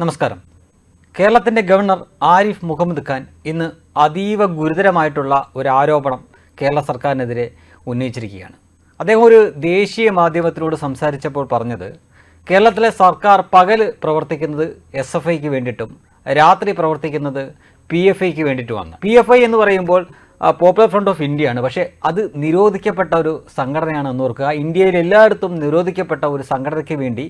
നമസ്കാരം. കേരളത്തിന്റെ ഗവർണർ ആരിഫ് മുഹമ്മദ് ഖാൻ ഇന്ന് അതീവ ഗുരുതരമായിട്ടുള്ള ഒരു ആരോപണം കേരള സർക്കാരിനെതിരെ ഉന്നയിച്ചിരിക്കുകയാണ്. അദ്ദേഹം ഒരു ദേശീയ മാധ്യമത്തിലൂടെ സംസാരിച്ചപ്പോൾ പറഞ്ഞത് കേരളത്തിലെ സർക്കാർ പകൽ പ്രവർത്തിക്കുന്നത് എസ് എഫ് ഐക്ക് വേണ്ടിയിട്ടും രാത്രി പ്രവർത്തിക്കുന്നത് പി എഫ് ഐക്ക് വേണ്ടിയിട്ടുമാണ്. പി എഫ് ഐ എന്ന് പറയുമ്പോൾ പോപ്പുലർ ഫ്രണ്ട് ഓഫ് ഇന്ത്യയാണ് പക്ഷേ അത് നിരോധിക്കപ്പെട്ട ഒരു സംഘടനയാണ് എന്ന് ഓർക്കുക. ഇന്ത്യയിൽ എല്ലായിടത്തും നിരോധിക്കപ്പെട്ട ഒരു സംഘടനയ്ക്ക് വേണ്ടി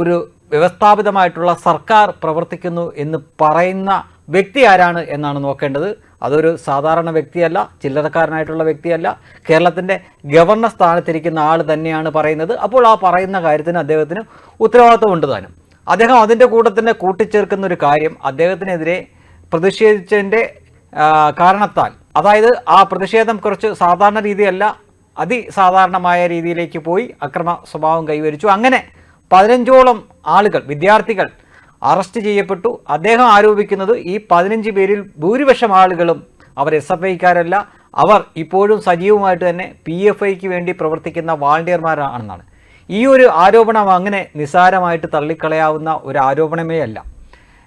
ഒരു വ്യവസ്ഥാപിതമായിട്ടുള്ള സർക്കാർ പ്രവർത്തിക്കുന്നു എന്ന് പറയുന്ന വ്യക്തി ആരാണ് എന്നാണ് നോക്കേണ്ടത്. അതൊരു സാധാരണ വ്യക്തിയല്ല ചില്ലറക്കാരനായിട്ടുള്ള വ്യക്തിയല്ല. കേരളത്തിന്റെ ഗവർണർ സ്ഥാനത്തിരിക്കുന്ന ആൾ തന്നെയാണ് പറയുന്നത്. അപ്പോൾ ആ പറയുന്ന കാര്യത്തിന് അദ്ദേഹത്തിന് ഉത്തരവാദിത്വമുണ്ട് താനും. അദ്ദേഹം അതിന്റെ കൂടെ തന്നെ കൂട്ടിച്ചേർക്കുന്ന ഒരു കാര്യം അദ്ദേഹത്തിനെതിരെ പ്രതിഷേധിച്ചതിന്റെ കാരണത്താൽ. അതായത് ആ പ്രതിഷേധം കുറച്ച് സാധാരണ രീതിയല്ല അതിസാധാരണമായ രീതിയിലേക്ക് പോയി അക്രമ സ്വഭാവം കൈവരിച്ചു. അങ്ങനെ പതിനഞ്ചോളം ആളുകൾ വിദ്യാർത്ഥികൾ അറസ്റ്റ് ചെയ്യപ്പെട്ടു. അദ്ദേഹം ആരോപിക്കുന്നത് ഈ പതിനഞ്ച് പേരിൽ ഭൂരിപക്ഷം ആളുകളും അവർ എസ് എഫ് ഐക്കാരല്ല. അവർ ഇപ്പോഴും സജീവമായിട്ട് തന്നെ പി എഫ് ഐക്ക് വേണ്ടി പ്രവർത്തിക്കുന്ന വാളണ്ടിയർമാരാണെന്നാണ്. ഈ ഒരു ആരോപണം അങ്ങനെ നിസ്സാരമായിട്ട് തള്ളിക്കളയാവുന്ന ഒരു ആരോപണമേ അല്ല.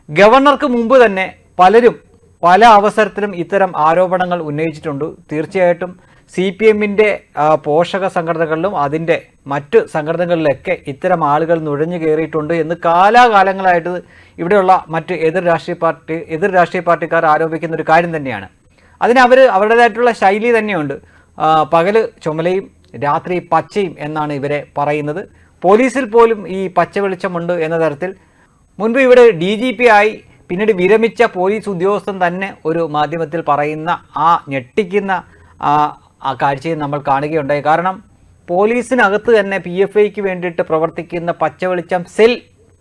ഗവർണർക്ക് മുമ്പ് തന്നെ പലരും പല അവസരത്തിലും ഇത്തരം ആരോപണങ്ങൾ ഉന്നയിച്ചിട്ടുണ്ട്. തീർച്ചയായിട്ടും സി പി എമ്മിന്റെ പോഷക സംഘടനകളിലും അതിന്റെ മറ്റ് സംഘടനകളിലൊക്കെ ഇത്തരം ആളുകൾ നുഴഞ്ഞു കയറിയിട്ടുണ്ട് എന്ന് കാലാകാലങ്ങളായിട്ട് ഇവിടെയുള്ള മറ്റ് എതിർ രാഷ്ട്രീയ പാർട്ടി എതിർ രാഷ്ട്രീയ പാർട്ടിക്കാർ ആരോപിക്കുന്ന ഒരു കാര്യം തന്നെയാണ്. അതിന് അവർ അവരുടേതായിട്ടുള്ള ശൈലി തന്നെയുണ്ട്. പകൽ ചുമലയും രാത്രി പച്ചയും എന്നാണ് ഇവരെ പറയുന്നത്. പോലീസിൽ പോലും ഈ പച്ച വെളിച്ചമുണ്ട് എന്ന തരത്തിൽ മുൻപ് ഇവിടെ ഡി ജി പി ആയി പിന്നീട് വിരമിച്ച പോലീസ് ഉദ്യോഗസ്ഥൻ തന്നെ ഒരു മാധ്യമത്തിൽ പറയുന്ന ആ ഞെട്ടിക്കുന്ന ആ കാഴ്ചയും നമ്മൾ കാണുകയുണ്ടായി. കാരണം പോലീസിനകത്ത് തന്നെ പി എഫ് ഐക്ക് വേണ്ടിയിട്ട് പ്രവർത്തിക്കുന്ന പച്ചവെളിച്ചം സെൽ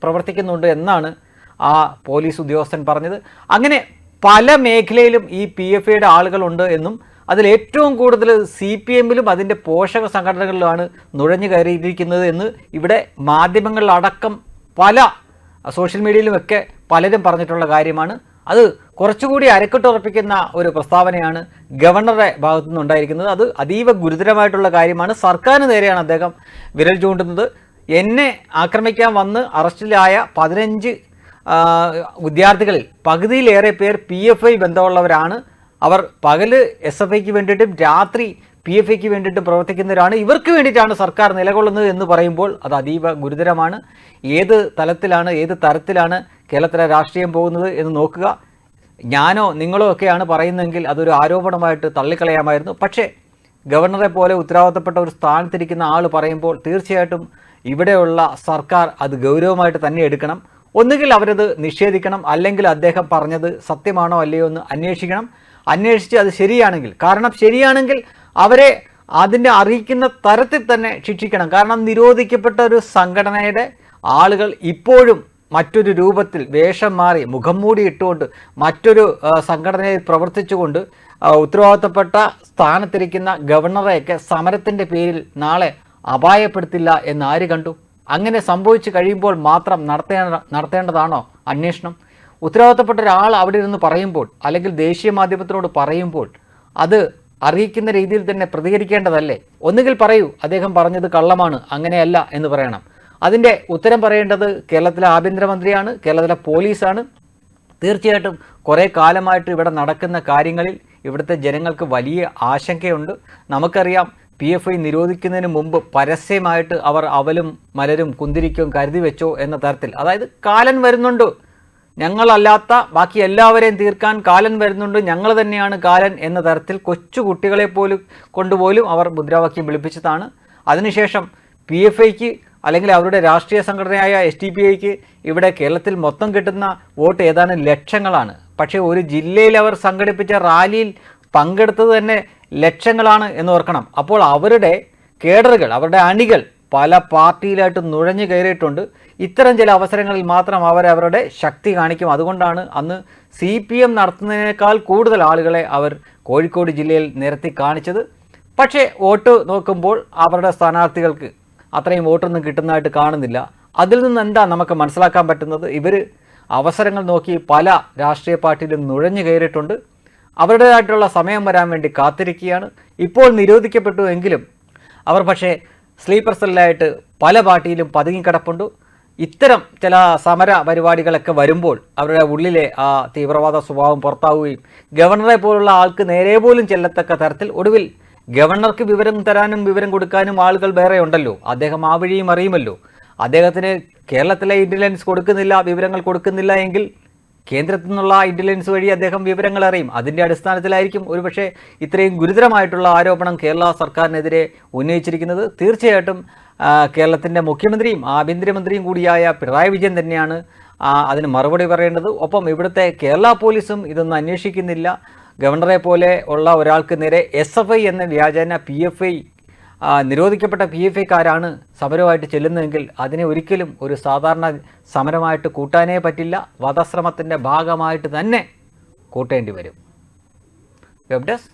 പ്രവർത്തിക്കുന്നുണ്ട് എന്നാണ് ആ പോലീസ് ഉദ്യോഗസ്ഥൻ പറഞ്ഞത്. അങ്ങനെ പല മേഖലയിലും ഈ പി എഫ് ഐയുടെ ആളുകളുണ്ട് എന്നും അതിൽ ഏറ്റവും കൂടുതൽ സി പി എമ്മിലും അതിന്റെ പോഷക സംഘടനകളിലുമാണ് നുഴഞ്ഞു കയറിയിരിക്കുന്നത് എന്ന് ഇവിടെ മാധ്യമങ്ങളിലടക്കം പല സോഷ്യൽ മീഡിയയിലുമൊക്കെ പലരും പറഞ്ഞിട്ടുള്ള കാര്യമാണ്. അത് കുറച്ചുകൂടി അരക്കിട്ടുറപ്പിക്കുന്ന ഒരു പ്രസ്താവനയാണ് ഗവർണറുടെ ഭാഗത്തു നിന്നുണ്ടായിരിക്കുന്നത് അത് അതീവ ഗുരുതരമായിട്ടുള്ള കാര്യമാണ്. സർക്കാരിന് നേരെയാണ് അദ്ദേഹം വിരൽ ചൂണ്ടുന്നത്. എന്നെ ആക്രമിക്കാൻ വന്ന് അറസ്റ്റിലായ പതിനഞ്ച് വിദ്യാർത്ഥികളിൽ പകുതിയിലേറെ പേർ പി എഫ് ഐ ബന്ധമുള്ളവരാണ്. അവർ പകൽ എസ് എഫ് ഐക്ക് വേണ്ടിയിട്ടും രാത്രി പി എഫ് ഐക്ക് വേണ്ടിയിട്ടും പ്രവർത്തിക്കുന്നവരാണ്. ഇവർക്ക് വേണ്ടിയിട്ടാണ് സർക്കാർ നിലകൊള്ളുന്നത് എന്ന് പറയുമ്പോൾ അത് അതീവ ഗുരുതരമാണ്. ഏത് തലത്തിലാണ് ഏത് തരത്തിലാണ് കേരളത്തിലെ രാഷ്ട്രീയം പോകുന്നത് എന്ന് നോക്കുക. ഞാനോ നിങ്ങളോ ഒക്കെയാണ് പറയുന്നതെങ്കിൽ അതൊരു ആരോപണമായിട്ട് തള്ളിക്കളയാമായിരുന്നു. പക്ഷേ ഗവർണറെ പോലെ ഉത്തരവാദിത്തപ്പെട്ട ഒരു സ്ഥാനത്തിരിക്കുന്ന ആൾ പറയുമ്പോൾ തീർച്ചയായിട്ടും ഇവിടെയുള്ള സർക്കാർ അത് ഗൗരവമായിട്ട് തന്നെ എടുക്കണം. ഒന്നുകിൽ അവരത് നിഷേധിക്കണം അല്ലെങ്കിൽ അദ്ദേഹം പറഞ്ഞത് സത്യമാണോ അല്ലയോ എന്ന് അന്വേഷിക്കണം. അന്വേഷിച്ച് അത് ശരിയാണെങ്കിൽ കാരണം ശരിയാണെങ്കിൽ അവരെ അതിന്റെ അറിയിക്കുന്ന തരത്തിൽ തന്നെ ശിക്ഷിക്കണം. കാരണം നിരോധിക്കപ്പെട്ട ഒരു സംഘടനയുടെ ആളുകൾ ഇപ്പോഴും മറ്റൊരു രൂപത്തിൽ വേഷം മാറി മുഖം മൂടി ഇട്ടുകൊണ്ട് മറ്റൊരു സംഘടനയിൽ പ്രവർത്തിച്ചുകൊണ്ട് ഉത്തരവാദിത്തപ്പെട്ട സ്ഥാനത്തിരിക്കുന്ന ഗവർണറെയൊക്കെ സമരത്തിന്റെ പേരിൽ നാളെ അപായപ്പെടുത്തില്ല എന്ന് ആര് കണ്ടു? അങ്ങനെ സംഭവിച്ചു കഴിയുമ്പോൾ മാത്രം നടത്തേണ്ട നടത്തേണ്ടതാണോ അന്വേഷണം? ഉത്തരവാദിത്തപ്പെട്ട ഒരാൾ അവിടെ ഇരുന്ന് പറയുമ്പോൾ അല്ലെങ്കിൽ ദേശീയ മാധ്യമത്തിനോട് പറയുമ്പോൾ അത് അറിയിക്കുന്ന രീതിയിൽ തന്നെ പ്രതികരിക്കേണ്ടതല്ലേ? ഒന്നുകിൽ പറയൂ അദ്ദേഹം പറഞ്ഞത് കള്ളമാണ് അങ്ങനെയല്ല എന്ന് പറയണം. അതിന്റെ ഉത്തരം പറയേണ്ടത് കേരളത്തിലെ ആഭ്യന്തരമന്ത്രിയാണ് കേരളത്തിലെ പോലീസാണ്. തീർച്ചയായിട്ടും കുറേ കാലമായിട്ട് ഇവിടെ നടക്കുന്ന കാര്യങ്ങളിൽ ഇവിടുത്തെ ജനങ്ങൾക്ക് വലിയ ആശങ്കയുണ്ട്. നമുക്കറിയാം പി എഫ് ഐ നിരോധിക്കുന്നതിന് മുമ്പ് പരസ്യമായിട്ട് അവർ അവലും മലരും കുന്തിരിക്കും കരുതി വെച്ചോ എന്ന തരത്തിൽ. അതായത് കാലൻ വരുന്നുണ്ട്. ഞങ്ങളല്ലാത്ത ബാക്കി എല്ലാവരെയും തീർക്കാൻ കാലൻ വരുന്നുണ്ട്. ഞങ്ങൾ തന്നെയാണ് കാലൻ എന്ന തരത്തിൽ കൊച്ചു കുട്ടികളെ പോലും കൊണ്ടുപോലും അവർ മുദ്രാവാക്യം വിളിപ്പിച്ചതാണ്. അതിനുശേഷം പി എഫ് ഐക്ക് അല്ലെങ്കിൽ അവരുടെ രാഷ്ട്രീയ സംഘടനയായ എസ് ടി പി ഐക്ക് ഇവിടെ കേരളത്തിൽ മൊത്തം കിട്ടുന്ന വോട്ട് ഏതാനും ലക്ഷങ്ങളാണ്. പക്ഷേ ഒരു ജില്ലയിൽ അവർ സംഘടിപ്പിച്ച റാലിയിൽ പങ്കെടുത്തത് തന്നെ ലക്ഷങ്ങളാണ് എന്ന് ഓർക്കണം. അപ്പോൾ അവരുടെ കേഡറുകൾ അവരുടെ അണികൾ പല പാർട്ടിയിലായിട്ട് നുഴഞ്ഞു കയറിയിട്ടുണ്ട്. ഇത്തരം ചില അവസരങ്ങളിൽ മാത്രം അവർ അവരുടെ ശക്തി കാണിക്കും. അതുകൊണ്ടാണ് അന്ന് സി പി എം നടത്തുന്നതിനേക്കാൾ കൂടുതൽ ആളുകളെ അവർ കോഴിക്കോട് ജില്ലയിൽ നിരത്തി കാണിച്ചത്. പക്ഷേ വോട്ട് നോക്കുമ്പോൾ അവരുടെ സ്ഥാനാർത്ഥികൾക്ക് അത്രയും വോട്ടൊന്നും കിട്ടുന്നതായിട്ട് കാണുന്നില്ല. അതിൽ നിന്ന് എന്താ നമുക്ക് മനസ്സിലാക്കാൻ പറ്റുന്നത്? ഇവർ അവസരങ്ങൾ നോക്കി പല രാഷ്ട്രീയ പാർട്ടിയിലും നുഴഞ്ഞു കയറിയിട്ടുണ്ട്. അവരുടേതായിട്ടുള്ള സമയം വരാൻ വേണ്ടി കാത്തിരിക്കുകയാണ്. ഇപ്പോൾ നിരോധിക്കപ്പെട്ടു എങ്കിലും അവർ പക്ഷേ സ്ലീപ്പർ സെല്ലായിട്ട് പല പാർട്ടിയിലും പതുങ്ങിക്കിടപ്പുണ്ട് ഇത്തരം ചില സമര പരിപാടികളൊക്കെ വരുമ്പോൾ അവരുടെ ഉള്ളിലെ ആ തീവ്രവാദ സ്വഭാവം പുറത്താവുകയും ഗവർണറെ പോലുള്ള ആൾക്ക് നേരെ പോലും ചെല്ലത്തക്ക തരത്തിൽ ഒടുവിൽ ഗവർണർക്ക് വിവരം തരാനും വിവരം കൊടുക്കാനും ആളുകൾ വേറെ ഉണ്ടല്ലോ അദ്ദേഹം ആ വഴിയും അറിയുമല്ലോ. അദ്ദേഹത്തിന് കേരളത്തിലെ ഇന്റലിജൻസ് കൊടുക്കുന്നില്ല വിവരങ്ങൾ കൊടുക്കുന്നില്ല എങ്കിൽ കേന്ദ്രത്തിൽ നിന്നുള്ള ഇന്റലിജൻസ് വഴി അദ്ദേഹം വിവരങ്ങൾ അറിയും. അതിന്റെ അടിസ്ഥാനത്തിലായിരിക്കും ഒരുപക്ഷെ ഇത്രയും ഗുരുതരമായിട്ടുള്ള ആരോപണം കേരള സർക്കാരിനെതിരെ ഉന്നയിച്ചിരിക്കുന്നത്. തീർച്ചയായിട്ടും കേരളത്തിന്റെ മുഖ്യമന്ത്രിയും ആഭ്യന്തരമന്ത്രിയും കൂടിയായ പിണറായി വിജയൻ തന്നെയാണ് അതിന് മറുപടി പറയേണ്ടത്. ഒപ്പം ഇവിടുത്തെ കേരള പോലീസും ഇതൊന്നും അന്വേഷിക്കുന്നില്ല. ഗവർണറെ പോലെ ഉള്ള ഒരാൾക്ക് നേരെ എസ് എഫ് ഐ എന്ന വ്യാജേന പി എഫ് ഐ നിരോധിക്കപ്പെട്ട പി എഫ് ഐക്കാരാണ് സമരമായിട്ട് ചെല്ലുന്നതെങ്കിൽ അതിനെ ഒരിക്കലും ഒരു സാധാരണ സമരമായിട്ട് കൂട്ടാനേ പറ്റില്ല. വധശ്രമത്തിന്റെ ഭാഗമായിട്ട് തന്നെ കൂട്ടേണ്ടി വരും. Web desk